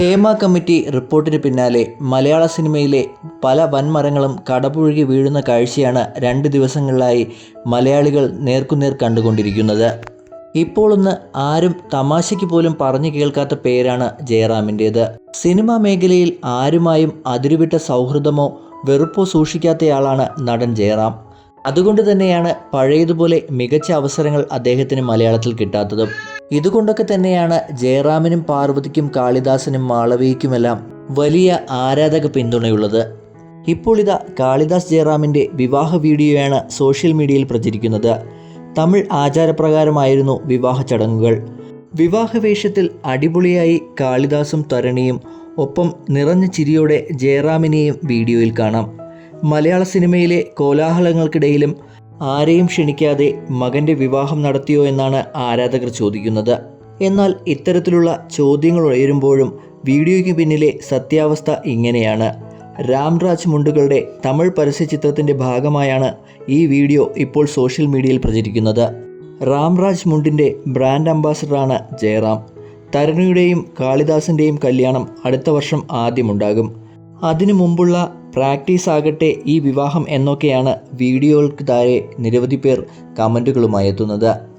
Hema committee റിപ്പോർട്ടിന് പിന്നാലെ മലയാള സിനിമയിലെ പല വൻമരങ്ങളും കടപുഴകി വീഴുന്ന കാഴ്ചയാണ് രണ്ട് ദിവസങ്ങളിലായി മലയാളികൾ നേർക്കുനേർ കണ്ടുകൊണ്ടിരിക്കുന്നത്. ഇപ്പോഴൊന്ന് ആരും തമാശയ്ക്ക് പോലും പറഞ്ഞു കേൾക്കാത്ത പേരാണ് ജയറാമിന്റേത്. സിനിമാ മേഖലയിൽ ആരുമായും അതിരുവിട്ട സൗഹൃദമോ വെറുപ്പോ സൂക്ഷിക്കാത്തയാളാണ് നടൻ ജയറാം. അതുകൊണ്ട് തന്നെയാണ് പഴയതുപോലെ മികച്ച അവസരങ്ങൾ അദ്ദേഹത്തിന് മലയാളത്തിൽ കിട്ടാത്തതും. ഇതുകൊണ്ടൊക്കെ തന്നെയാണ് ജയറാമിനും പാർവതിക്കും കാളിദാസനും മാളവികയ്ക്കുമെല്ലാം വലിയ ആരാധക പിന്തുണയുള്ളത്. ഇപ്പോൾ ഇതാ കാളിദാസ് ജയറാമിന്റെ വിവാഹ വീഡിയോയാണ് സോഷ്യൽ മീഡിയയിൽ പ്രചരിക്കുന്നത്. തമിഴ് ആചാരപ്രകാരമായിരുന്നു വിവാഹ ചടങ്ങുകൾ. വിവാഹ വേഷത്തിൽ അടിപൊളിയായി കാളിദാസും തരണിയും ഒപ്പം നിറഞ്ഞ ചിരിയോടെ ജയറാമിനെയും വീഡിയോയിൽ കാണാം. മലയാള സിനിമയിലെ കോലാഹലങ്ങൾക്കിടയിലും ആരെയും ക്ഷണിക്കാതെ മകന്റെ വിവാഹം നടത്തിയോ എന്നാണ് ആരാധകർ ചോദിക്കുന്നത്. എന്നാൽ ഇത്തരത്തിലുള്ള ചോദ്യങ്ങൾ ഉയരുമ്പോഴും വീഡിയോയ്ക്ക് പിന്നിലെ സത്യാവസ്ഥ ഇങ്ങനെയാണ്. രാംരാജ് മുണ്ടുകളുടെ തമിഴ് പരസ്യചിത്രത്തിന്റെ ഭാഗമായാണ് ഈ വീഡിയോ ഇപ്പോൾ സോഷ്യൽ മീഡിയയിൽ പ്രചരിക്കുന്നത്. രാംരാജ് മുണ്ടിന്റെ ബ്രാൻഡ് അംബാസഡറാണ് ജയറാം. തരുണിയുടെയും കാളിദാസിന്റെയും കല്യാണം അടുത്ത വർഷം ആദ്യമുണ്ടാകും. അതിനു മുമ്പുള്ള പ്രാക്ടീസ് ആകട്ടെ ഈ വിവാഹം എന്നൊക്കെയാണ് വീഡിയോകൾക്ക് താഴെ നിരവധി പേർ കമന്റുകളുമായി എത്തുന്നത്.